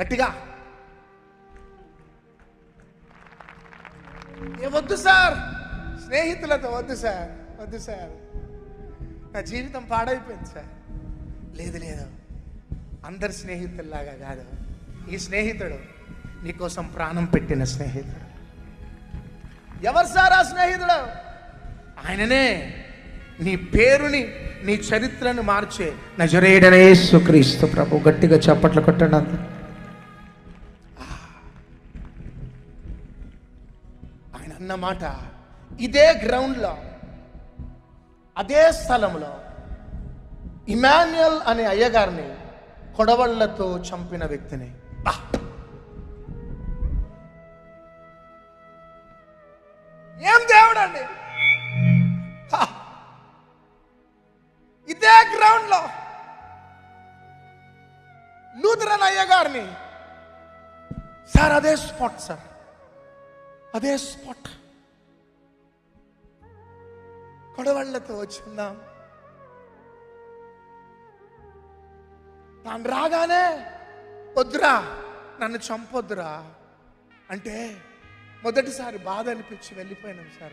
గట్టిగా. ఏ వద్దు సార్. స్నేహితులతో వద్దు సార్. వద్దు సార్. నా జీవితం పాడైపోయింది సార్. లేదు లేదు. అందరి స్నేహితుల్లాగా కాదు. ఈ స్నేహితుడు నీకోసం ప్రాణం పెట్టిన స్నేహితుడు. ఎవరు సార్ ఆ స్నేహితుడు? ఆయననే నీ పేరుని నీ చరిత్రను మార్చే నజరేడనే సుక్రీస్తు ప్రభు. గట్టిగా చప్పట్లు కొట్టండి ఆయన అన్నమాట ఇదే గ్రౌండ్లో అదే స్థలంలో ఇమాన్యుయల్ అనే అయ్యగారిని కొడవళ్ళతో చంపిన వ్యక్తిని. ఏం దేవుడు అండి ఇదే గ్రౌండ్లో లూథరన్ అయ్యగారిని. సార్ అదే స్పాట్ సార్. అదే స్పాట్. కొడవళ్ళతో వచ్చిందాం. తాను రాగానే వద్దురా నన్ను చంపొద్దురా. అంటే మొదటిసారి బాధ అనిపించి వెళ్ళిపోయినాం సార్.